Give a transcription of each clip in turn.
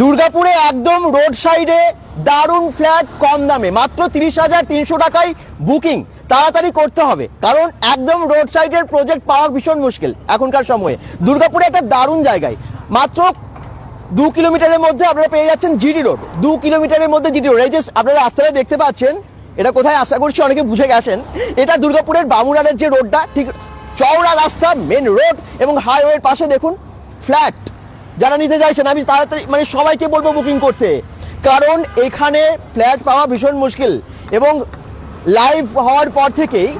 দুর্গাপুরে একদম রোড সাইডে দারুণ ফ্ল্যাট কম দামে, মাত্র তিরিশ হাজার তিনশো টাকায় বুকিং। তাড়াতাড়ি করতে হবে, কারণ একদম রোড সাইডের প্রজেক্ট পাওয়া ভীষণ মুশকিল এখনকার সময়ে। দুর্গাপুরে একটা দারুণ জায়গায়, মাত্র দু কিলোমিটারের মধ্যে আপনারা পেয়ে যাচ্ছেন জিডি রোড দু কিলোমিটারের মধ্যে জিডি রোড এই যে আপনারা রাস্তাটা দেখতে পাচ্ছেন, এটা কোথায় আশা করছি অনেকে বুঝে গেছেন, এটা দুর্গাপুরের বামুনারের যে রোডটা, ঠিক চওড়া রাস্তা মেন রোড এবং হাইওয়ের পাশে দেখুন ফ্ল্যাট যারা নিতে চাইছেন, আমি তাড়াতাড়ি মানে সবাইকে বলব বুকিং করতে। কারণ এখানে ফ্ল্যাট পাওয়া ভীষণ মুশকিল এবং লাইভ হওয়ার পর থেকেই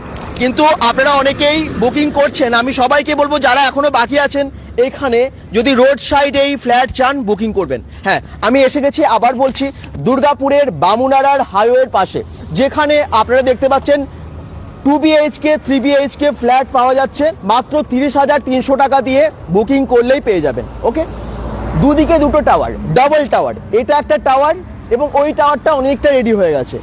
কিন্তু আপনারা অনেকেই বুকিং করছেন। আমি সবাইকে বলব, যারা এখনও বাকি আছেন, এখানে যদি রোড সাইডে এই ফ্ল্যাট চান বুকিং করবেন। হ্যাঁ আমি এসে গেছি, আবার বলছি, দুর্গাপুরের বামুনারার হাইওয়ের পাশে। যেখানে আপনারা দেখতে পাচ্ছেন two BHK three BHK flat পাওয়া যাচ্ছে। মাত্র তিরিশ হাজার তিনশো টাকা দিয়ে বুকিং করলেই পেয়ে যাবেন। ওকে দুদিকে দুটো টাওয়ার ডাবল টাওয়ার এটা একটা টাওয়ার এবং ওই টাওয়ারটা অনেকটা রেডি হয়ে গেছে।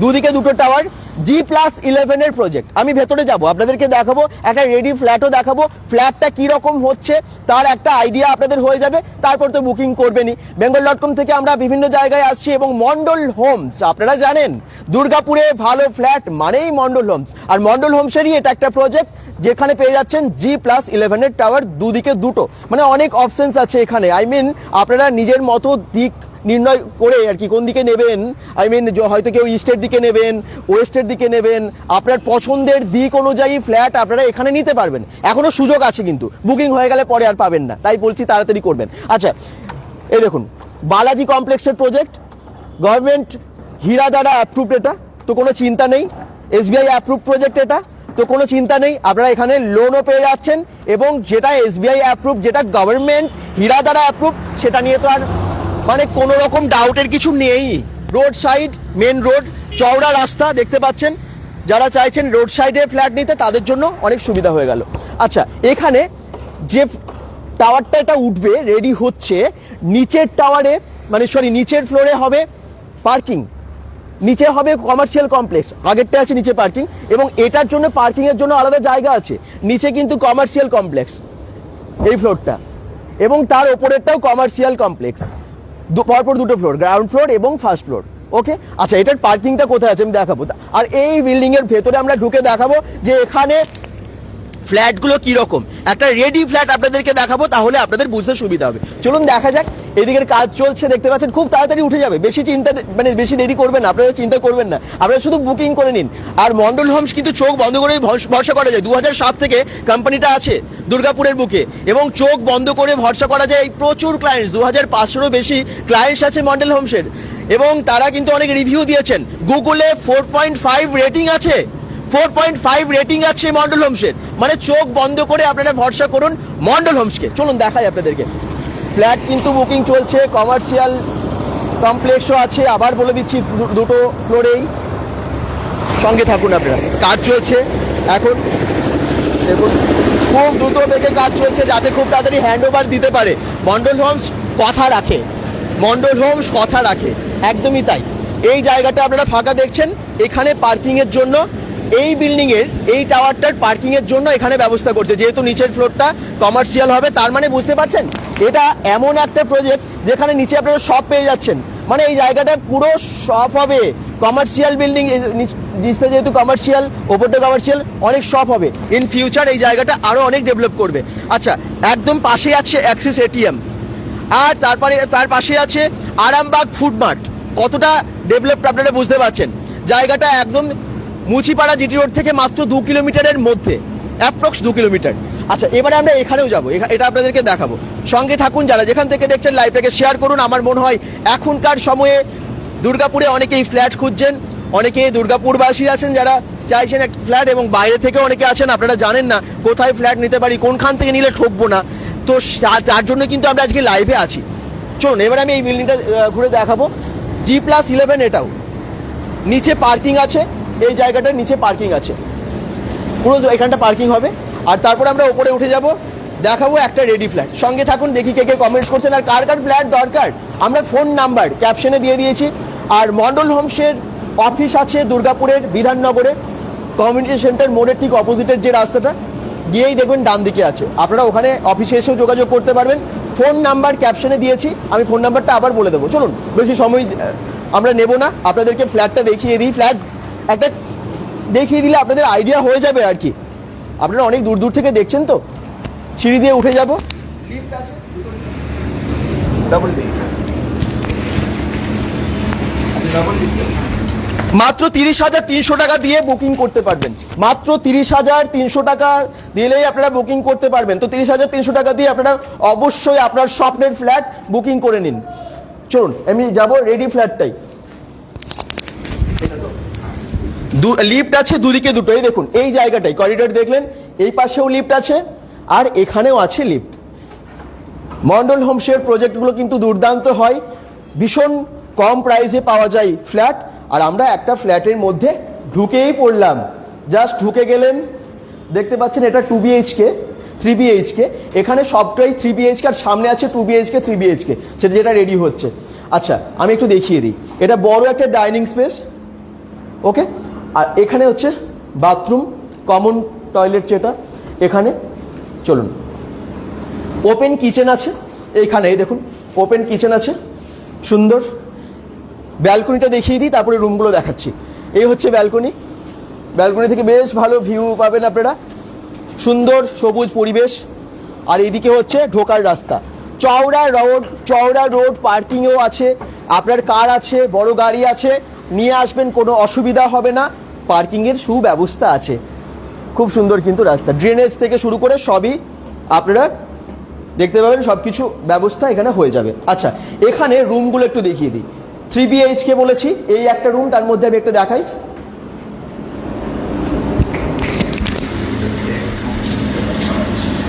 দুদিকে দুটো টাওয়ার জি প্লাস ইলেভেনের প্রজেক্ট আমি ভেতরে যাব, আপনাদেরকে দেখাবো, একটা রেডি ফ্ল্যাটও দেখাবো। ফ্ল্যাটটা কি রকম হচ্ছে, তার একটা আইডিয়া আপনাদের হয়ে যাবে, তারপর তো বুকিং করবেনই। বেঙ্গল ডট কম থেকে আমরা বিভিন্ন জায়গায় আসছি এবং মন্ডল হোমস আপনারা জানেন, দুর্গাপুরে ভালো ফ্ল্যাট মানেই মন্ডল হোমস আর মন্ডল হোমসেরই এটা একটা প্রজেক্ট যেখানে পেয়ে যাচ্ছেন জি প্লাস ইলেভেনের টাওয়ার দুদিকে দুটো। মানে অনেক অপশনস আছে এখানে। আই মিন আপনারা নিজের মতো দিক নির্ণয় করে আর কি কোন দিকে নেবেন। আই মিন হয়তো কেউ ইস্টের দিকে নেবেন ওয়েস্টের দিকে নেবেন। আপনার পছন্দের দিক অনুযায়ী ফ্ল্যাট আপনারা এখানে নিতে পারবেন। এখনও সুযোগ আছে কিন্তু। বুকিং হয়ে গেলে পরে আর পাবেন না। তাই বলছি তাড়াতাড়ি করবেন। আচ্ছা এই দেখুন, বালাজি কমপ্লেক্সের প্রজেক্ট গভর্নমেন্ট হীরা দ্বারা অ্যাপ্রুভড এটা। তো কোনো চিন্তা নেই। এসবিআই অ্যাপ্রুভ প্রজেক্ট এটা। তো কোনো চিন্তা নেই। আপনারা এখানে লোনও পেয়ে যাচ্ছেন এবং যেটা এসবিআই অ্যাপ্রুভ যেটা গভর্নমেন্ট হীরা দ্বারা অ্যাপ্রুভ সেটা নিয়ে তো আর মানে কোনো রকম ডাউটের কিছু নেই। রোড সাইড, মেন রোড, চওড়া রাস্তা দেখতে পাচ্ছেন। যারা চাইছেন রোড সাইডে ফ্ল্যাট নিতে, তাদের জন্য অনেক সুবিধা হয়ে গেল। আচ্ছা এখানে যে টাওয়ারটা এটা উঠবে রেডি হচ্ছে, নিচের টাওয়ারে মানে সরি নিচের ফ্লোরে হবে পার্কিং নিচে হবে কমার্শিয়াল কমপ্লেক্স আগেরটা আছে নিচে পার্কিং এবং এটার জন্য পার্কিং এর জন্য আলাদা জায়গা আছে। নিচে কিন্তু কমার্শিয়াল কমপ্লেক্স এই ফ্লোরটা এবং তার ওপরেরটাও কমার্শিয়াল কমপ্লেক্স পরপর দুটো ফ্লোর গ্রাউন্ড ফ্লোর এবং ফার্স্ট ফ্লোর ওকে আচ্ছা এটার পার্কিংটা কোথায় আছে আমি দেখাবো। আর এই বিল্ডিংয়ের ভেতরে আমরা ঢুকে দেখাবো যে এখানে ফ্ল্যাটগুলো কীরকম? একটা রেডি ফ্ল্যাট আপনাদেরকে দেখাবো, তাহলে আপনাদের বুঝতে সুবিধা হবে। চলুন দেখা যাক, এদিকের কাজ চলছে, দেখতে পাচ্ছেন, খুব তাড়াতাড়ি উঠে যাবে। বেশি চিন্তা মানে বেশি দেরি করবেন না, আপনারা চিন্তা করবেন না। আপনারা শুধু বুকিং করে নিন। আর মন্ডল হোমস কিন্তু চোখ বন্ধ করে ভরস- করা যায়। দু থেকে কোম্পানিটা আছে, দুর্গাপুরের বুকে। এবং চোখ বন্ধ করে ভরসা করা যায় প্রচুর ক্লায়েন্টস দু হাজার পাঁচশোরও বেশি ক্লায়েন্টস আছে মন্ডল হোমসের এবং তারা কিন্তু অনেক রিভিউ দিয়েছেন। গুগলে ফোর পয়েন্ট ফাইভ রেটিং আছে। ফোর পয়েন্ট ফাইভ রেটিং আছে মন্ডল হোমসের। মানে চোখ বন্ধ করে আপনারা ভরসা করুন মন্ডল হোমসকে। চলুন, দেখাই আপনাদেরকে। ফ্ল্যাট কিন্তু বুকিং চলছে, কমার্শিয়াল কমপ্লেক্সও আছে। আবার বলে দিচ্ছি দুটো ফ্লোরেই সঙ্গে থাকুন আপনারা। কাজ চলছে। এখন দেখুন, খুব দ্রুত বেগে কাজ চলছে যাতে খুব তাড়াতাড়ি হ্যান্ড ওভার দিতে পারে। মন্ডল হোমস কথা রাখে। মন্ডল হোমস কথা রাখে। একদমই তাই। এই জায়গাটা আপনারা ফাঁকা দেখছেন। এখানে পার্কিং এর জন্য এই বিল্ডিং এর, এই টাওয়ারটার পার্কিং এর জন্য এখানে ব্যবস্থা করছে। যেহেতু নিচের ফ্লোরটা কমার্শিয়াল হবে, তার মানে বুঝতে পারছেন? এটা এমন একটা প্রজেক্ট যেখানে নিচে আপনারা সব পেয়ে যাচ্ছেন। মানে এই জায়গাটা পুরো শপ হবে। কমার্শিয়াল বিল্ডিং নিচটা যেহেতু কমার্শিয়াল ওপরটা কমার্শিয়াল অনেক শপ হবে। ইন ফিউচার এই জায়গাটা আরও অনেক ডেভেলপ করবে। আচ্ছা একদম পাশে আছে অ্যাক্সিস এটিএম আর তারপরে, তার পাশে আছে আরামবাগ ফুড মার্ট কতটা ডেভেলপড আপনারা বুঝতে পারছেন? জায়গাটা একদম মুচিপাড়া জিটি রোড থেকে মাত্র দু কিলোমিটারের মধ্যে অ্যাপ্রক্স দু কিলোমিটার। আচ্ছা এবারে আমরা এখানেও যাব এটা আপনাদেরকে দেখাবো। সঙ্গে থাকুন যারা যেখান থেকে দেখছেন লাইভটাকে শেয়ার করুন, আমার মনে হয় এখনকার সময়ে দুর্গাপুরে অনেকেই ফ্ল্যাট খুঁজছেন, অনেকে দুর্গাপুরবাসী আছেন যারা চাইছেন একটা ফ্ল্যাট এবং বাইরে থেকে অনেকে আছেন, আপনারা জানেন না কোথায় ফ্ল্যাট নিতে পারি, কোনখান থেকে নিলে ঠকবো না। তো তার জন্য কিন্তু আমরা আজকে লাইভে আছি। চলুন, এবার আমি এই বিল্ডিংটা ঘুরে দেখাবো। জি প্লাস ইলেভেন এটাও। নিচে পার্কিং আছে। এই জায়গাটার নিচে পার্কিং আছে। পুরো এখানটা পার্কিং হবে। আর তারপর আমরা ওপরে উঠে যাব। দেখাবো একটা রেডি ফ্ল্যাট সঙ্গে থাকুন, দেখি কে কে কমেন্টস করছেন আর কার কার ফ্ল্যাট দরকার। আমরা ফোন নাম্বার ক্যাপশনে দিয়ে দিয়েছি। আর মন্ডল হোমসের অফিস আছে দুর্গাপুরের বিধাননগরে। কমিউনিটি সেন্টার মোড়ের ঠিক অপোজিটের যে রাস্তাটা, গিয়েই দেখবেন ডান দিকে আছে। আপনারা ওখানে অফিসে এসেও যোগাযোগ করতে পারবেন। ফোন নাম্বার ক্যাপশনে দিয়েছি। আমি ফোন নাম্বারটা আবার বলে দেবো। চলুন, বেশি সময় আমরা নেব না। আপনাদেরকে ফ্ল্যাটটা দেখিয়ে দিই। ফ্ল্যাট একটা দেখিয়ে দিলে আপনাদের আইডিয়া হয়ে যাবে আর কি। আপনারা অনেক দূর দূর থেকে দেখছেন তো? সিঁড়ি দিয়ে উঠে যাব। মাত্র তিরিশ হাজার তিনশো টাকা দিয়ে বুকিং করতে পারবেন। মাত্র তিরিশ হাজার তিনশো টাকা দিলেই আপনারা বুকিং করতে পারবেন। তো তিরিশ হাজার তিনশো টাকা দিয়ে আপনারা অবশ্যই আপনার স্বপ্নের ফ্ল্যাট বুকিং করে নিন। চলুন এমনি যাব রেডি ফ্ল্যাটটাই দু লিফট আছে দুদিকে দুটো এই দেখুন, এই জায়গাটাই করিডোর দেখলেন, এই পাশেও লিফট আছে, আর এখানেও আছে লিফট মন্ডল হোমসের প্রজেক্টগুলো কিন্তু দুর্দান্ত হয়, ভীষণ কম প্রাইসে পাওয়া যায় ফ্ল্যাট আর আমরা একটা ফ্ল্যাটের মধ্যে ঢুকেই পড়লাম। জাস্ট ঢুকে গেলেন, দেখতে পাচ্ছেন এটা টু বিএইচকে থ্রি বিএইচকে এখানে সবটাই থ্রি বিএইচকে আর সামনে আছে টু বিএইচকে থ্রি বিএইচকে সেটা যেটা রেডি হচ্ছে। আচ্ছা আমি একটু দেখিয়ে দিই, এটা বড় একটা ডাইনিং স্পেস ওকে আর এখানে হচ্ছে বাথরুম কমন টয়লেট যেটা, এখানে চলুন। ওপেন কিচেন আছে, এইখানে, এই দেখুন ওপেন কিচেন আছে, সুন্দর। ব্যালকনিটা দেখিয়ে দিই, তারপরে রুমগুলো দেখাচ্ছি। এই হচ্ছে ব্যালকনি ব্যালকনি থেকে বেশ ভালো ভিউ পাবেন আপনারা। সুন্দর সবুজ পরিবেশ। আর এইদিকে হচ্ছে ঢোকার রাস্তা। চওড়া রোড চওড়া রোড পার্কিংও আছে। আপনার কার আছে, বড় গাড়ি আছে। নিয়ে আসবেন, কোনো অসুবিধা হবে না। পার্কিংয়ের সুব্যবস্থা আছে। খুব সুন্দর কিন্তু রাস্তা। ড্রেনেজ থেকে শুরু করে সবই আপনারা দেখতে পাবেন সব কিছু ব্যবস্থা এখানে হয়ে যাবে। আচ্ছা এখানে রুমগুলো একটু দেখিয়ে দিই। থ্রি বিএইচকে বলেছি, এই একটা রুম তার মধ্যে আমি একটা দেখাই।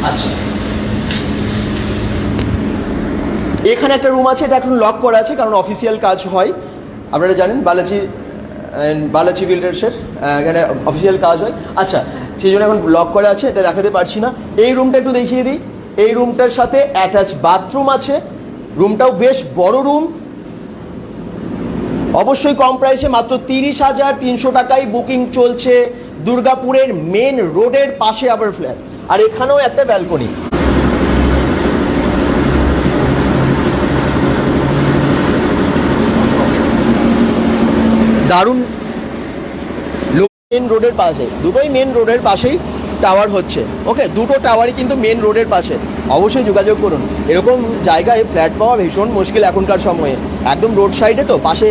আচ্ছা। এখানে একটা রুম আছে, এটা এখন লক করা আছে, কারণ অফিসিয়াল কাজ হয়। আপনারা জানেন, বালাজি বালাজি বিল্ডার্সের এখানে অফিসিয়াল কাজ হয়। আচ্ছা সেই জন্য এখন ব্লক করা আছে, এটা দেখাতে পারছি না। এই রুমটা একটু দেখিয়ে দিই। এই রুমটার সাথে অ্যাটাচ বাথরুম আছে। রুমটাও বেশ বড় রুম অবশ্যই কম প্রাইসে মাত্র তিরিশ হাজার তিনশো টাকায় বুকিং চলছে দুর্গাপুরের মেন রোডের পাশে আবার ফ্ল্যাট আর এখানেও একটা ব্যালকনি দারুণ মেন রোডের পাশে দুটোই মেন রোডের পাশেই টাওয়ার হচ্ছে। ওকে দুটো টাওয়ারই কিন্তু মেন রোডের পাশে। অবশ্যই যোগাযোগ করুন। এরকম জায়গায় ফ্ল্যাট পাওয়া ভীষণ মুশকিল এখনকার সময়ে। একদম রোড সাইডে তো, পাশে।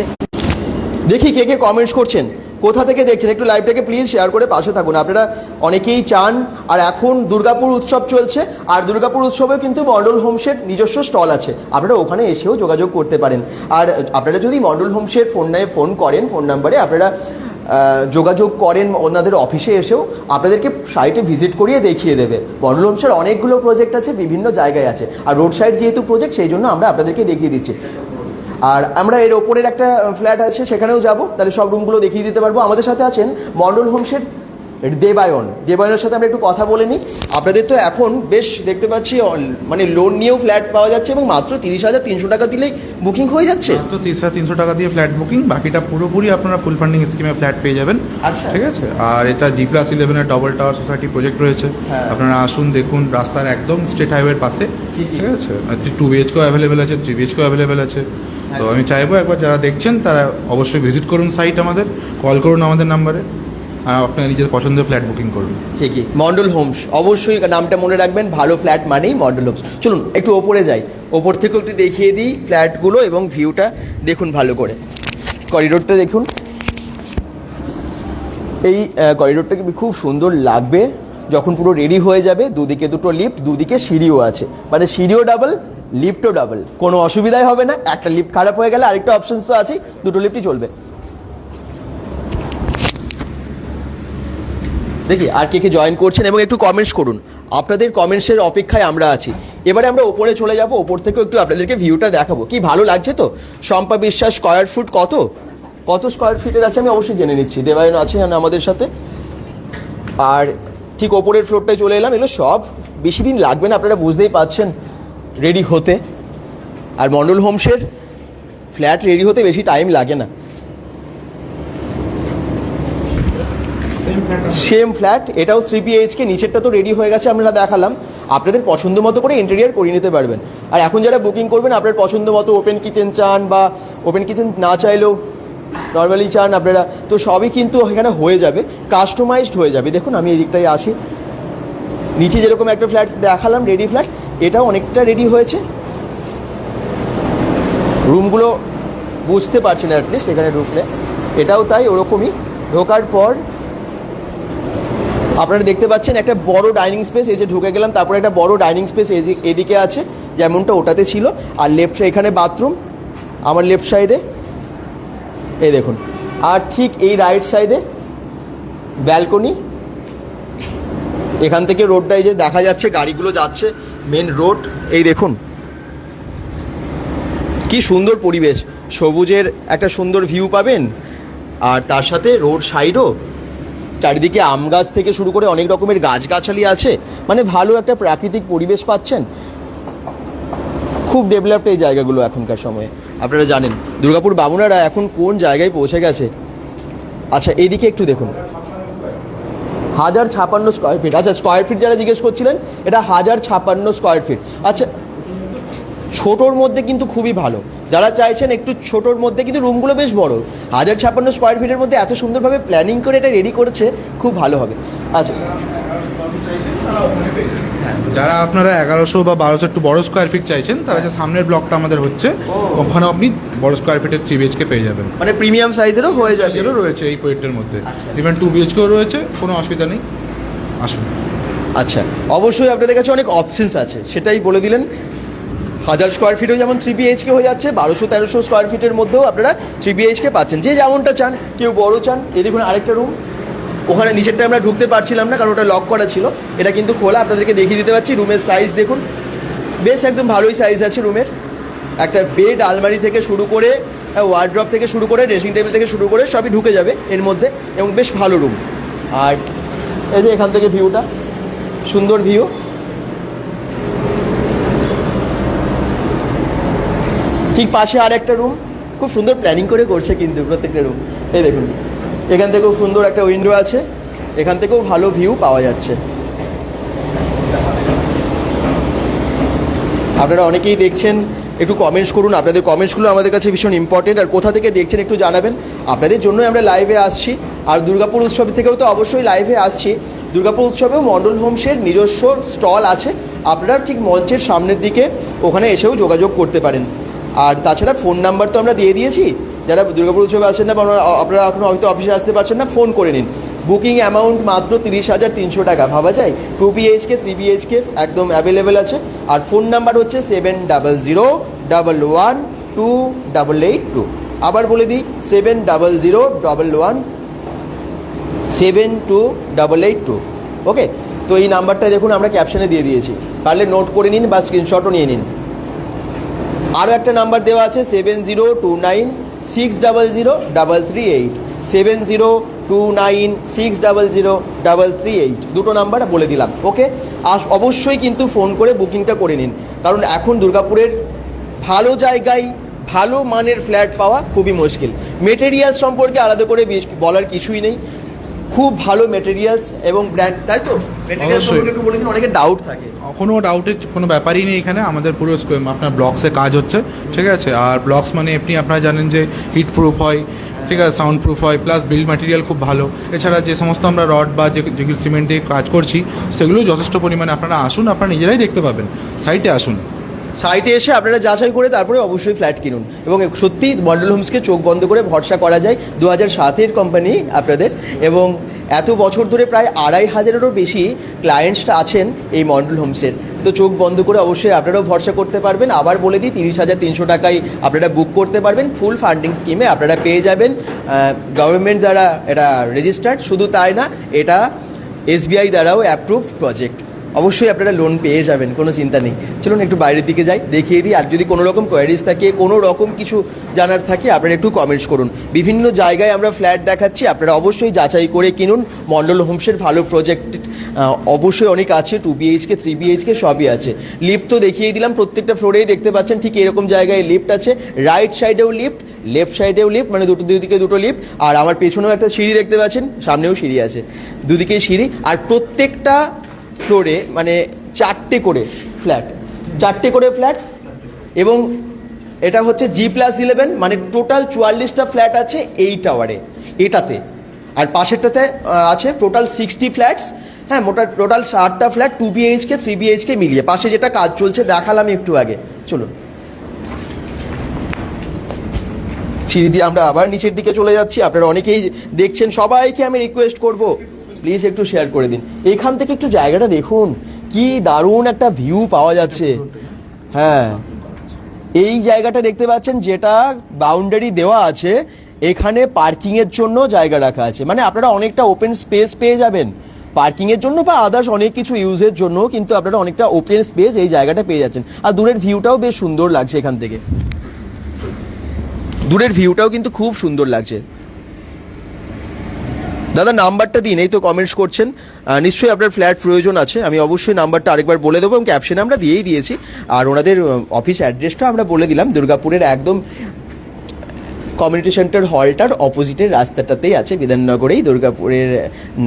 দেখি কে কে কমেন্টস করছেন। কোথা থেকে দেখছেন একটু লাইভটাকে প্লিজ শেয়ার করে পাশে থাকুন। আপনারা অনেকেই চান, আর এখন দুর্গাপুর উৎসব চলছে, আর দুর্গাপুর উৎসবেও কিন্তু মন্ডল হোমসের নিজস্ব স্টল আছে। আপনারা ওখানে এসেও যোগাযোগ করতে পারেন। আর আপনারা যদি মন্ডল হোমসের ফোন ফোন করেন ফোন নাম্বারে আপনারা যোগাযোগ করেন ওনাদের অফিসে এসেও, আপনাদেরকে সাইটে ভিজিট করিয়ে দেখিয়ে দেবে। মন্ডল হোমসের অনেকগুলো প্রজেক্ট আছে, বিভিন্ন জায়গায় আছে। আর রোড সাইড যেহেতু প্রজেক্ট সেই জন্য আমরা আপনাদেরকে দেখিয়ে দিচ্ছি। আর আমরা এর ওপরের একটা ফ্ল্যাট আছে, সেখানেও যাব। তাহলে সব রুমগুলো দেখিয়ে দিতে পারব। আমাদের সাথে আছেন মন্ডল হোমসের দেবায়ন। দেবায়নের সাথে আমরা একটু কথা বলে নিই। আপনাদের তো এখন বেশ দেখতে পাচ্ছি মানে লোন নিয়েও ফ্ল্যাট পাওয়া যাচ্ছে এবং মাত্র তিরিশ হাজার তিনশো টাকা দিলেই বুকিং হয়ে যাচ্ছে। মাত্র তিরিশ হাজার তিনশো টাকা দিয়ে ফ্ল্যাট বুকিং বাকিটা পুরোপুরি আপনারা ফুল ফান্ডিং স্কিমে ফ্ল্যাট পেয়ে যাবেন। আচ্ছা। ঠিক আছে? আর এটা জি প্লাস ইলেভেনের ডবল টাওয়ার সোসাইটি প্রজেক্ট রয়েছে। হ্যাঁ। আপনারা আসুন দেখুন রাস্তার একদম স্টেট হাইওয়ের পাশে। ঠিক আছে? টু বিএচকেও অ্যাভেলেবেল আছে থ্রি বিএচকেও অ্যাভেলেবেল আছে। তো আমি চাইব একবার যারা দেখছেন তারা অবশ্যই ভিজিট করুন সাইট আমাদের। কল করুন আমাদের নাম্বারে আর আপনার নিজের পছন্দের ফ্ল্যাট বুকিং করুন। ঠিকই। মন্ডল হোমস, অবশ্যই নামটা মনে রাখবেন, ভালো ফ্ল্যাট মানেই মন্ডল হোমস। চলুন, একটু ওপরে যাই। ওপর থেকেও একটু দেখিয়ে দিই ফ্ল্যাটগুলো এবং ভিউটা দেখুন ভালো করে। করিডোরটা দেখুন। এই করিডোরটা করিডোরটাকে খুব সুন্দর লাগবে যখন পুরো রেডি হয়ে যাবে, দুদিকে দুটো লিফট দুদিকে সিঁড়িও আছে। মানে সিঁড়িও ডাবল লিফটও ডাবল কোনো অসুবিধাই হবে না, একটা লিফট খারাপ হয়ে গেলে আরেকটা অপশানস তো আছেই, দুটো লিফটই চলবে। দেখি আর কে কে জয়েন করছেন এবং একটু কমেন্টস করুন। আপনাদের কমেন্টসের অপেক্ষায় আমরা আছি। এবারে আমরা ওপরে চলে যাব ওপর থেকে একটু আপনাদেরকে ভিউটা দেখাবো। কি ভালো লাগছে তো? শম্পা বিশ্বাস স্কোয়ার ফুট কত? কত স্কোয়ার ফিটের আছে আমি অবশ্যই জেনে নিচ্ছি। দেবায়ন আছে আমাদের সাথে। আর ঠিক ওপরের ফ্লোরটায় চলে এলাম, এগুলো সব বেশি দিন লাগবে না, আপনারা বুঝতেই পাচ্ছেন রেডি হতে। আর মন্ডল হোমসের ফ্ল্যাট রেডি হতে বেশি টাইম লাগে না। সেম ফ্ল্যাট এটাও থ্রি বিএইচকে নিচেরটা তো রেডি হয়ে গেছে, আমরা দেখালাম। আপনাদের পছন্দ মতো করে ইন্টেরিয়ার করিয়ে নিতে পারবেন। আর এখন যারা বুকিং করবেন, আপনার পছন্দ মতো ওপেন কিচেন চান বা ওপেন কিচেন না চাইলেও নর্মালি চান আপনারা, তো সবই কিন্তু এখানে হয়ে যাবে কাস্টমাইজড হয়ে যাবে। দেখুন, আমি এই দিকটায় আসি। নিচে যেরকম একটা ফ্ল্যাট দেখালাম রেডি ফ্ল্যাট এটাও অনেকটা রেডি হয়েছে। রুমগুলো বুঝতে পারছি না অ্যাটলিস্ট এখানে ঢুকলে। এটাও তাই, ওরকমই। ঢোকার পর আপনারা দেখতে পাচ্ছেন একটা বড় ডাইনিং স্পেস, এই যে ঢুকে গেলাম, তারপরে একটা বড় ডাইনিং স্পেস এদিকে আছে, যেমনটা ওটাতে ছিল। আর লেফট এখানে বাথরুম আমার লেফট সাইডে এই দেখুন। আর ঠিক এই রাইট সাইডে ব্যালকনি এখান থেকে রোডটা এই যে দেখা যাচ্ছে, গাড়িগুলো যাচ্ছে মেন রোড এই দেখুন। কি সুন্দর পরিবেশ, সবুজের একটা সুন্দর ভিউ পাবেন, আর তার সাথে রোড সাইডও চারিদিকে আম গাছ থেকে শুরু করে অনেক রকমের গাছগাছালি আছে। মানে ভালো একটা প্রাকৃতিক পরিবেশ পাচ্ছেন। খুব ডেভেলপড এই জায়গাগুলো এখনকার সময়ে। আপনারা জানেন, দুর্গাপুর বামুনারা এখন কোন জায়গায় পৌঁছে গেছে? আচ্ছা এইদিকে একটু দেখুন। হাজার ছাপান্ন স্কোয়ার ফিট আচ্ছা স্কোয়ার ফিট যারা জিজ্ঞেস করছিলেন, এটা হাজার ছাপান্ন স্কোয়ার ফিট আচ্ছা ছোটোর মধ্যে কিন্তু খুবই ভালো। যারা চাইছেন একটু ছোটোর মধ্যে কিন্তু রুমগুলো বেশ বড়। হাজার ছাপ্পান্ন স্কোয়ার ফিটের মধ্যে এত সুন্দরভাবে প্ল্যানিং করে এটা রেডি করেছে খুব ভালো হবে। আচ্ছা। যারা আপনারা এগারোশো বা বারোশো একটু বড় স্কোয়ার ফিট চাইছেন তারা যে সামনের ব্লকটা আমাদের হচ্ছে ওখানে আপনি বড় স্কোয়ার ফিটের থ্রি বিএচকে পেয়ে যাবেন। মানে প্রিমিয়াম সাইজেরও হয়ে যাবে। এরও রয়েছে এই প্রজেক্টের মধ্যে। ইভেন টু বিএচকেও রয়েছে কোনো অসুবিধা নেই। আসুন। আচ্ছা। অবশ্যই আপনাদের কাছে অনেক অপশনস আছে সেটাই বলে দিলেন। হাজার স্কোয়ার ফিটও যেমন থ্রি বিএইচকে হয়ে যাচ্ছে, বারোশো, তেরোশো স্কোয়ার ফিটের মধ্যেও আপনারা থ্রি বিএইচকে পাচ্ছেন। যে যেমনটা চান, কেউ বড় চান এই দেখুন আরেকটা রুম ওখানে নিচেরটা আমরা ঢুকতে পারছিলাম না, কারণ ওটা লক করা ছিল। এটা কিন্তু খোলা, আপনাদেরকে দেখিয়ে দিতে পারছি রুমের সাইজ দেখুন। বেশ একদম ভালোই সাইজ আছে রুমের একটা বেড আলমারি থেকে শুরু করে ওয়ার্ড্রপ থেকে শুরু করে ড্রেসিং টেবিল থেকে শুরু করে, সবই ঢুকে যাবে এর মধ্যে, এবং বেশ ভালো রুম আর এই যে এখান থেকে ভিউটা সুন্দর ভিউ ঠিক পাশে আর একটা রুম খুব সুন্দর প্ল্যানিং করে করছে কিন্তু প্রত্যেকটা রুম এই দেখুন, এখান থেকেও সুন্দর একটা উইন্ডো আছে। এখান থেকেও ভালো ভিউ পাওয়া যাচ্ছে। আপনারা অনেকেই দেখছেন, একটু কমেন্টস করুন। আপনাদের কমেন্টসগুলো আমাদের কাছে ভীষণ ইম্পর্টেন্ট আর কোথা থেকে দেখছেন একটু জানাবেন। আপনাদের জন্যই আমরা লাইভে আসছি। আর দুর্গাপুর উৎসব থেকেও তো অবশ্যই লাইভে আসছি। দুর্গাপুর উৎসবেও মন্ডল হোমসের নিজস্ব স্টল আছে। আপনারা ঠিক মঞ্চের সামনের দিকে ওখানে এসেও যোগাযোগ করতে পারেন। আর তাছাড়া ফোন নাম্বার তো আমরা দিয়ে দিয়েছি। যারা দুর্গাপুর উৎসবে আসেন না আপনারা- এখনও হয়তো অফিসে আসতে পারছেন না, ফোন করে নিন। বুকিং অ্যামাউন্ট মাত্র তিরিশ হাজার তিনশো টাকা। ভাবা যায়? টু বিএইচকে থ্রি বিএইচকে একদম অ্যাভেলেবেল আছে। আর ফোন নাম্বার হচ্ছে seven double zero double one two double eight two আবার বলে দিই seven double zero double one seven two double eight two okay তো এই নাম্বারটা দেখুন, আমরা ক্যাপশনে দিয়ে দিয়েছি। পারলে নোট করে নিন বা স্ক্রিনশটও নিয়ে নিন। আরও একটা নাম্বার দেওয়া আছে seven zero two nine six double zero double three eight seven zero two nine six double zero double three eight দুটো নাম্বার বলে দিলাম ওকে আর অবশ্যই কিন্তু ফোন করে বুকিংটা করে নিন কারণ এখন দুর্গাপুরের ভালো জায়গায় ভালো মানের ফ্ল্যাট পাওয়া খুবই মুশকিল। মেটেরিয়ালস সম্পর্কে আলাদা করে বলার কিছুই নেই। খুব ভালো মেটেরিয়ালস এবং ব্র্যান্ড তাই তো? মেটেরিয়ালস সম্পর্কে একটু বলে দিন অনেকে ডাউট থাকে। কোনো ডাউটের কোনো ব্যাপারই নেই এখানে। আমাদের পুরো আপনার ব্লকসে কাজ হচ্ছে, ঠিক আছে? আর ব্লকস মানে আপনি, আপনারা জানেন যে হিট প্রুফ হয়, ঠিক আছে? সাউন্ড প্রুফ হয় প্লাস বিল্ড ম্যাটেরিয়াল খুব ভালো। এছাড়া যে সমস্ত আমরা রড বা যে যেগুলো সিমেন্ট দিয়ে কাজ করছি, সেগুলো যথেষ্ট পরিমাণে আপনারা আসুন, আপনারা নিজেরাই দেখতে পাবেন। সাইটে আসুন। সাইটে এসে আপনারা যাচাই করে তারপরে অবশ্যই ফ্ল্যাট কিনুন। এবং সত্যি মন্ডল হোমসকে চোখ বন্ধ করে ভরসা করা যায়। দু হাজার সাতের কোম্পানি আপনাদের। এবং এত বছর ধরে প্রায় আড়াই হাজারেরও বেশি ক্লায়েন্টসটা আছেন এই মন্ডল হোমসের। তো চোখ বন্ধ করে অবশ্যই আপনারাও ভরসা করতে পারবেন। আবার বলে দিই, তিরিশ হাজার তিনশো টাকায় আপনারা বুক করতে পারবেন। ফুল ফান্ডিং স্কিমে আপনারা পেয়ে যাবেন। গভর্নমেন্ট দ্বারা এটা রেজিস্টার্ড শুধু তাই না, এটা এসবিআই দ্বারাও অ্যাপ্রুভড প্রজেক্ট অবশ্যই আপনারা লোন পেয়ে যাবেন, কোনো চিন্তা নেই। চলুন একটু বাইরের দিকে যাই, দেখিয়ে দিই, আর যদি কোনো রকম কোয়ারিজ থাকে, কোনো রকম কিছু জানার থাকে, আপনারা একটু কমেন্টস করুন। বিভিন্ন জায়গায় আমরা ফ্ল্যাট দেখাচ্ছি, আপনারা অবশ্যই যাচাই করে কিনুন। মন্ডল হোমসের ভালো প্রজেক্ট অবশ্যই অনেক আছে টু বিএইচকে থ্রি বিএইচকে সবই আছে। লিফট তো দেখিয়ে দিলাম, প্রত্যেকটা ফ্লোরেই দেখতে পাচ্ছেন, ঠিক এরকম জায়গায় লিফট আছে। রাইট সাইডেও লিফট লেফট সাইডেও লিফট মানে দুটো, দুদিকে দুটো লিফট আর আমার পেছনেও একটা সিঁড়ি দেখতে পাচ্ছেন, সামনেও সিঁড়ি আছে, দুদিকেই সিঁড়ি। আর প্রত্যেকটা ফ্লোরে মানে চারটে করে ফ্ল্যাট চারটে করে ফ্ল্যাট এবং এটা হচ্ছে জি প্লাস ইলেভেন মানে টোটাল চুয়াল্লিশটা ফ্ল্যাট আছে এই টাওয়ারে এটাতে। আর পাশেরটাতে আছে টোটাল সিক্সটি ফ্ল্যাটস হ্যাঁ মোটা টোটাল ষাটটা flat two BHK three BHK মিলিয়ে। পাশে যেটা কাজ চলছে, দেখালাম একটু আগে। চলুন। সিঁড়ি দিয়ে আমরা আবার নিচের দিকে চলে যাচ্ছি। আপনারা অনেকেই দেখছেন, সবাইকে আমি রিকোয়েস্ট করব। প্লিজ একটু শেয়ার করে দিন। এখান থেকে একটু জায়গাটা দেখুন। কি দারুণ একটা ভিউ পাওয়া যাচ্ছে। হ্যাঁ। এই জায়গাটা দেখতে পাচ্ছেন, যেটা বাউন্ডারি দেওয়া আছে, এখানে পার্কিং এর জন্য জায়গা রাখা আছে। মানে আপনারা অনেকটা ওপেন স্পেস পেয়ে যাবেন। পার্কিং এর জন্য বা আদার্স অনেক কিছু ইউজের জন্য কিন্তু আপনারা অনেকটা ওপেন স্পেস এই জায়গাটা পেয়ে যাচ্ছেন। আর দূরের ভিউটাও বেশ সুন্দর লাগছে এখান থেকে। দূরের ভিউটাও কিন্তু খুব সুন্দর লাগছে। দাদা, নাম্বারটা দিন এই তো কমেন্টস করছেন। নিশ্চয়ই আপনার ফ্ল্যাট প্রয়োজন আছে। আমি অবশ্যই নাম্বারটা আরেকবার বলে দেবো এবং ক্যাপশনে আমরা দিয়েই দিয়েছি। আর ওনাদের অফিস অ্যাড্রেসটা আমরা বলে দিলাম। দুর্গাপুরের একদম কমিউনিটি সেন্টার হলটার অপোজিটের রাস্তাটাতেই আছে বিধাননগরেই। দুর্গাপুরের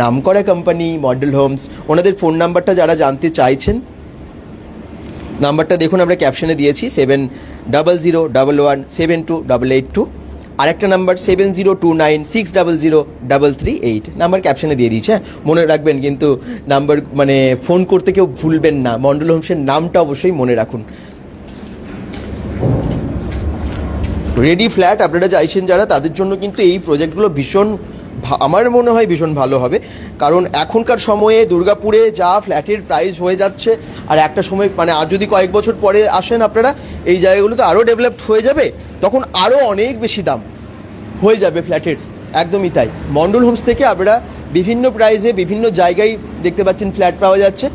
নামকরা কোম্পানি মডেল হোমস ওনাদের ফোন নাম্বারটা যারা জানতে চাইছেন, নাম্বারটা দেখুন, আমরা ক্যাপশনে দিয়েছি। Seven double zero double one seven two double eight two আরেকটা number seven zero two nine six double zero double three eight number ক্যাপশনে দিয়ে দিয়েছে হ্যাঁ? মনে রাখবেন কিন্তু নাম্বার মানে ফোন করতে কেউ ভুলবেন না। মন্ডল হোমসের নামটা অবশ্যই মনে রাখুন। রেডি ফ্ল্যাট আপনারা চাইছেন যারা, তাদের জন্য কিন্তু এই প্রজেক্টগুলো ভীষণ আমার মনে হয় ভীষণ ভালো হবে। কারণ এখনকার সময়ে দুর্গাপুরে যা ফ্ল্যাটের প্রাইস হয়ে যাচ্ছে, আর একটা সময় মানে আর যদি কয়েক বছর পরে আসেন আপনারা, এই জায়গাগুলো তো আরও ডেভেলপড হয়ে যাবে। তখন আরও অনেক বেশি দাম হয়ে যাবে ফ্ল্যাটের। একদমই তাই। মন্ডল হোমস থেকে আপনারা বিভিন্ন প্রাইসে বিভিন্ন জায়গায় দেখতে পাচ্ছেন ফ্ল্যাট পাওয়া যাচ্ছে।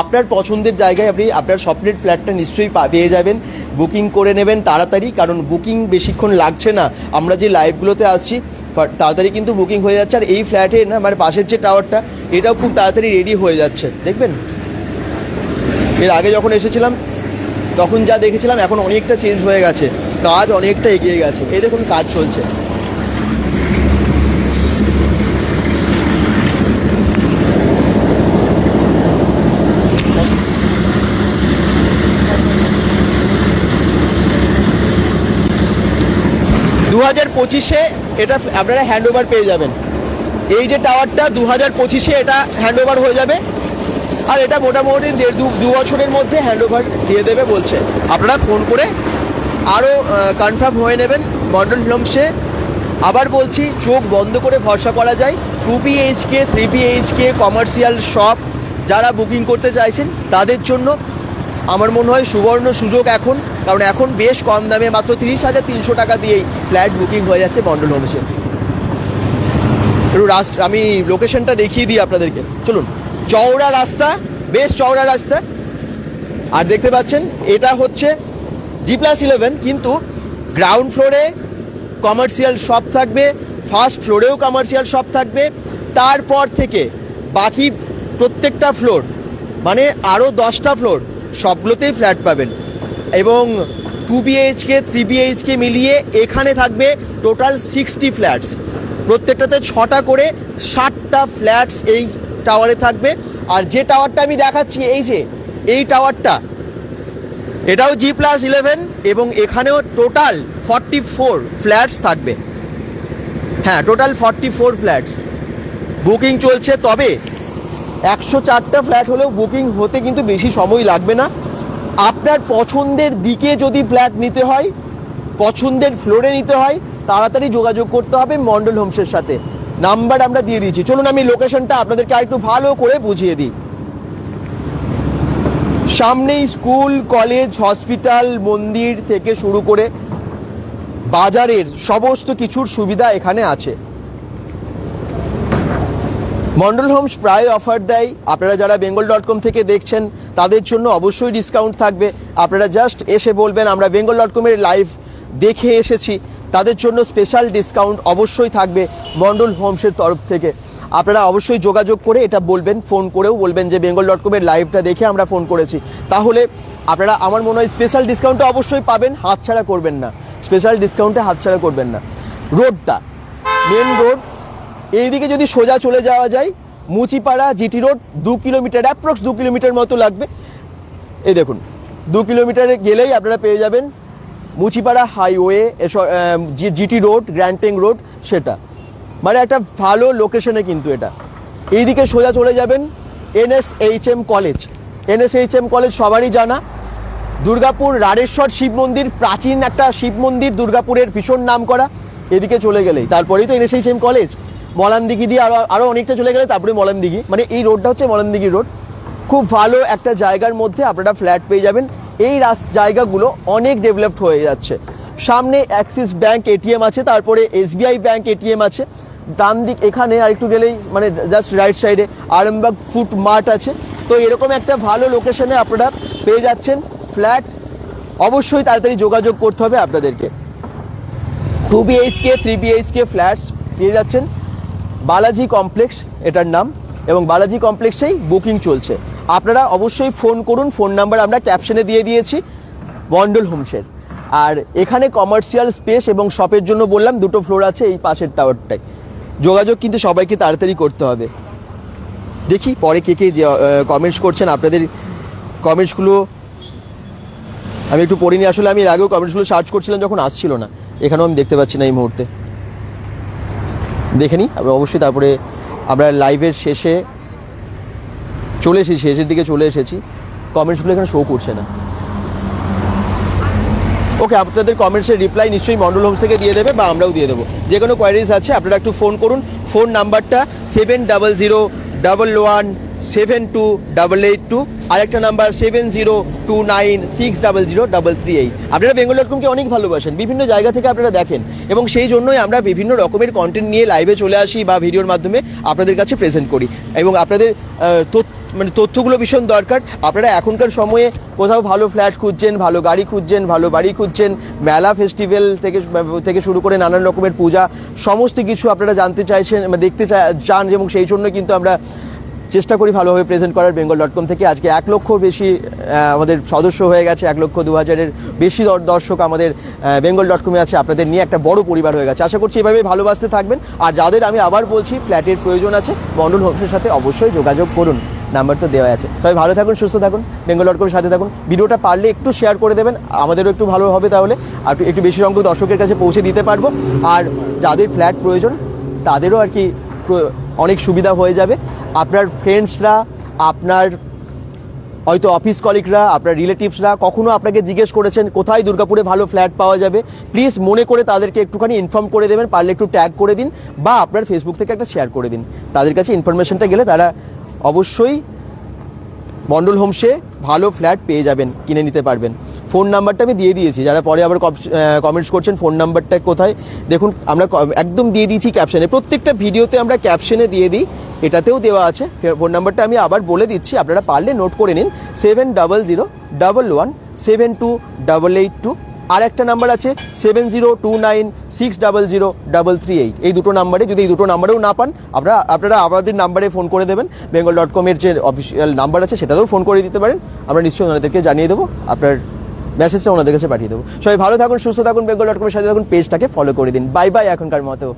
আপনার পছন্দের জায়গায় আপনি আপনার স্বপ্নের ফ্ল্যাটটা নিশ্চয়ই পেয়ে যাবেন। বুকিং করে নেবেন তাড়াতাড়ি, কারণ বুকিং বেশিক্ষণ লাগছে না। আমরা যে লাইভগুলোতে আসছি তাড়াতাড়ি কিন্তু বুকিং হয়ে যাচ্ছে। আর এই ফ্ল্যাটে না মানে পাশের যে টাওয়ারটা এটাও খুব তাড়াতাড়ি রেডি হয়ে যাচ্ছে। দেখবেন? এর আগে যখন এসেছিলাম তখন যা দেখেছিলাম এখন অনেকটা চেঞ্জ হয়ে গেছে। কাজ অনেকটা এগিয়ে গেছে। এই দেখুন কাজ চলছে। দু হাজার পঁচিশে এটা আপনারা হ্যান্ড পেয়ে যাবেন। এই যে টাওয়ারটা দু হাজার পঁচিশে এটা হ্যান্ড হয়ে যাবে। আর এটা মোটামুটি দেড় দু বছরের মধ্যে হ্যান্ড ওভার দিয়ে দেবে বলছে। আপনারা ফোন করে আরও কনফার্ম হয়ে নেবেন। মডেল ফিল্মসে আবার বলছি, চোখ বন্ধ করে ভরসা করা যায়। Two BHK three BHK commercial shop যারা বুকিং করতে চাইছেন, তাদের জন্য আমার মনে হয় সুবর্ণ সুযোগ এখন। কারণ এখন বেশ কম দামে মাত্র তিরিশ হাজার তিনশো টাকা দিয়েই ফ্ল্যাট বুকিং হয়ে যাচ্ছে মন্ডল হোমসে একটু রাস্তা আমি লোকেশনটা দেখিয়ে দিই আপনাদেরকে। চলুন। চওড়া রাস্তা, বেশ চওড়া রাস্তা। আর দেখতে পাচ্ছেন, এটা হচ্ছে জি প্লাস ইলেভেন কিন্তু গ্রাউন্ড ফ্লোরে কমার্শিয়াল শপ থাকবে ফার্স্ট ফ্লোরেও কমার্শিয়াল শপ থাকবে। তারপর থেকে বাকি প্রত্যেকটা ফ্লোর মানে আরও দশটা ফ্লোর সবগুলোতেই ফ্ল্যাট পাবেন। এবং টু বিএইচকে থ্রি বিএইচকে মিলিয়ে এখানে থাকবে টোটাল সিক্সটি ফ্ল্যাটস প্রত্যেকটাতে ছটা করে ষাটটা ফ্ল্যাটস এই টাওয়ারে থাকবে। আর যে টাওয়ারটা আমি দেখাচ্ছি, এই যে, এই টাওয়ারটা, এটাও জি প্লাস ইলেভেন এবং এখানেও টোটাল ফর্টি ফোর ফ্ল্যাটস থাকবে। হ্যাঁ total forty four flats booking চলছে, তবে একশো চারটা ফ্ল্যাট হলেও বুকিং হতে কিন্তু বেশি সময় লাগবে না। আপনার পছন্দের দিকে যদি ফ্ল্যাট নিতে হয়, পছন্দের ফ্লোরে নিতে হয়, তাড়াতাড়ি যোগাযোগ করতে হবে মন্ডল হোমসের সাথে। নাম্বার আমরা দিয়ে দিয়েছি। চলুন আমি লোকেশনটা আপনাদেরকে আরেকটু ভালো করে বুঝিয়ে দিই। সামনেই স্কুল, কলেজ, হসপিটাল, মন্দির থেকে শুরু করে বাজারের সমস্ত কিছুর সুবিধা এখানে আছে। মন্ডল হোমস প্রায় অফার দেয়। আপনারা যারা বেঙ্গল ডট কম থেকে দেখছেন, তাদের জন্য অবশ্যই ডিসকাউন্ট থাকবে। আপনারা জাস্ট এসে বলবেন, আমরা বেঙ্গল ডট কমের লাইভ দেখে এসেছি। তাদের জন্য স্পেশাল ডিসকাউন্ট অবশ্যই থাকবে মন্ডল হোমসের তরফ থেকে। আপনারা অবশ্যই যোগাযোগ করে এটা বলবেন ফোন করেও বলবেন যে বেঙ্গল ডট কমের লাইভটা দেখে আমরা ফোন করেছি। তাহলে আপনারা আমার মনে হয় স্পেশাল ডিসকাউন্টটা অবশ্যই পাবেন, হাতছাড়া করবেন না। স্পেশাল ডিসকাউন্টে হাতছাড়া করবেন না। রোডটা মেন রোড এইদিকে যদি সোজা চলে যাওয়া যায়, মুচিপাড়া, জিটি রোড, দু কিলোমিটার অ্যাপ্রক্স দু কিলোমিটার মতো লাগবে। এই দেখুন, দু কিলোমিটারে গেলেই আপনারা পেয়ে যাবেন Muchipara highway GT road, grand trunk road, সেটা। মানে একটা ভালো লোকেশনে কিন্তু এটা। এইদিকে সোজা চলে যাবেন এনএসএইচএম কলেজ। এনএসএইচএম কলেজ সবারই জানা। দুর্গাপুর রাড়েশ্বর শিব মন্দির, প্রাচীন একটা শিব মন্দির, দুর্গাপুরের ভীষণ নাম করা এদিকে চলে গেলেই। তারপরেই তো এনএসএইচএম কলেজ। মলানদিঘি দিয়ে আরও আরও অনেকটা চলে গেলে তারপরে মলানদিঘি। মানে এই রোডটা হচ্ছে মলানদিঘি রোড। খুব ভালো একটা জায়গার মধ্যে আপনারা ফ্ল্যাট পেয়ে যাবেন। এই জায়গাগুলো অনেক ডেভেলপড হয়ে যাচ্ছে। সামনে অ্যাক্সিস ব্যাংক এটিএম আছে, তারপরে এসবিআই ব্যাংক এটিএম আছে। ডান দিক এখানে আর একটু গেলেই মানে জাস্ট রাইট সাইডে আরামবাগ ফুড মার্ট আছে। তো এরকম একটা ভালো লোকেশনে আপনারা পেয়ে যাচ্ছেন ফ্ল্যাট অবশ্যই তাড়াতাড়ি যোগাযোগ করতে হবে আপনাদেরকে। Two BHK three BHK flats পেয়ে যাচ্ছেন। বালাজি কমপ্লেক্স, এটার নাম। এবং বালাজি কমপ্লেক্সেই বুকিং চলছে। আপনারা অবশ্যই ফোন করুন, ফোন নাম্বার আমরা ক্যাপশনে দিয়ে দিয়েছি মন্ডল হোমসের। আর এখানে কমার্শিয়াল স্পেস এবং শপের জন্য বললাম, দুটো ফ্লোর আছে এই পাশের টাওয়ারটাই যোগাযোগ কিন্তু সবাইকে তাড়াতাড়ি করতে হবে। দেখি পরে কে কে কমেন্টস করছেন, আপনাদের কমেন্টসগুলো আমি একটু পড়িনি, আসলে আমি এর আগেও কমেন্টসগুলো সার্চ করছিলাম, যখন আসছিল না। এখানেও আমি দেখতে পাচ্ছি না এই মুহূর্তে। দেখে নিই অবশ্যই তারপরে আমরা লাইভের শেষে চলে এসেছি, শেষের দিকে চলে এসেছি। কমেন্টসগুলো এখানে শো করছে না। ওকে আপনাদের কমেন্টসের রিপ্লাই নিশ্চয়ই মন্ডল হোমস থেকে দিয়ে দেবে বা আমরাও দিয়ে দেবো। যে কোনো কোয়ারিজ আছে, আপনারা একটু ফোন করুন। ফোন নাম্বারটা seven double zero double one seven two double eight two আরেকটা number seven zero two nine six double zero double three eight আপনারা বেঙ্গল ডট অনেক ভালোবাসেন, বিভিন্ন জায়গা থেকে আপনারা দেখেন। এবং সেই জন্যই আমরা বিভিন্ন রকমের কন্টেন্ট নিয়ে লাইভে চলে আসি বা ভিডিওর মাধ্যমে আপনাদের কাছে প্রেজেন্ট করি। এবং আপনাদের তথ্য মানে তথ্যগুলো ভীষণ দরকার। আপনারা এখনকার সময়ে কোথাও ভালো ফ্ল্যাট খুঁজছেন, ভালো গাড়ি খুঁজছেন, ভালো বাড়ি খুঁজছেন, মেলা ফেস্টিভ্যাল থেকে থেকে শুরু করে নানান রকমের পূজা, সমস্ত কিছু আপনারা জানতে চাইছেন দেখতে চান এবং সেই জন্য কিন্তু আমরা চেষ্টা করি ভালোভাবে প্রেজেন্ট করার। বেঙ্গল ডট কম থেকে আজকে এক লক্ষ বেশি আমাদের সদস্য হয়ে গেছে, এক লক্ষ দু হাজারের বেশি দর- দর্শক আমাদের বেঙ্গল ডট কমে আছে। আপনাদের নিয়ে একটা বড় পরিবার হয়ে গেছে। আশা করছি এভাবে ভালোবাসতে থাকবেন। আর যাদের আমি আবার বলছি ফ্ল্যাটের প্রয়োজন আছে, মন্ডল হোমসের সাথে অবশ্যই যোগাযোগ করুন। নাম্বার তো দেওয়া আছে। সবাই ভালো থাকুন, সুস্থ থাকুন, বেঙ্গল ডট কমের সাথে থাকুন। ভিডিওটা পারলে একটু শেয়ার করে দেবেন, আমাদেরও একটু ভালো হবে তাহলে। আর একটু- বেশি সংখ্যক দর্শকের কাছে পৌঁছে দিতে পারব। আর যাদের ফ্ল্যাট প্রয়োজন, তাদেরও আর কি অনেক সুবিধা হয়ে যাবে। আপনার ফ্রেন্ডসরা আপনার হয়তো অফিস কলিগরা আপনার রিলেটিভসরা কখনো আপনাকে জিজ্ঞেস করেছেন, কোথায় দুর্গাপুরে ভালো ফ্ল্যাট পাওয়া যাবে? প্লিজ মনে করে তাদেরকে একটুখানি ইনফর্ম করে দেবেন, পারলে একটু ট্যাগ করে দিন, বা আপনার ফেসবুক থেকে একটা শেয়ার করে দিন। তাদের কাছে ইনফরমেশনটা গেলে তারা অবশ্যই মন্ডল হোমসে ভালো ফ্ল্যাট পেয়ে যাবেন, কিনে নিতে পারবেন। ফোন নাম্বারটা আমি দিয়ে দিয়েছি, যারা পরে আবার কমেন্টস করছেন, ফোন নাম্বারটা কোথায়? দেখুন, আমরা একদম দিয়ে দিয়েছি ক্যাপশনে প্রত্যেকটা ভিডিওতে আমরা ক্যাপশনে দিয়ে দিই, এটাতেও দেওয়া আছে। ফোন নাম্বারটা আমি আবার বলে দিচ্ছি, আপনারা পারলে নোট করে নিন। Seven double zero double one seven two double eight two আর একটা নাম্বার আছে seven zero two nine six double zero double three eight. এই দুটো নাম্বারে, যদি এই দুটো নাম্বারেও না পান, আপনারা আপনারা আমাদের নাম্বারে ফোন করে দেবেন। বেঙ্গল ডট কমের যে অফিসিয়াল নাম্বার আছে, সেটাতেও ফোন করে দিতে পারেন। আমরা নিশ্চয়ই ওনাদেরকে জানিয়ে দেবো, আপনার মেসেজটা ওনাদের কাছে পাঠিয়ে দেবো। সবাই ভালো থাকুন, সুস্থ থাকুন, বেঙ্গল ডট কমের সাথে থাকুন পেজটাকে ফলো করে দিন। বাই বাই এখনকার মতো।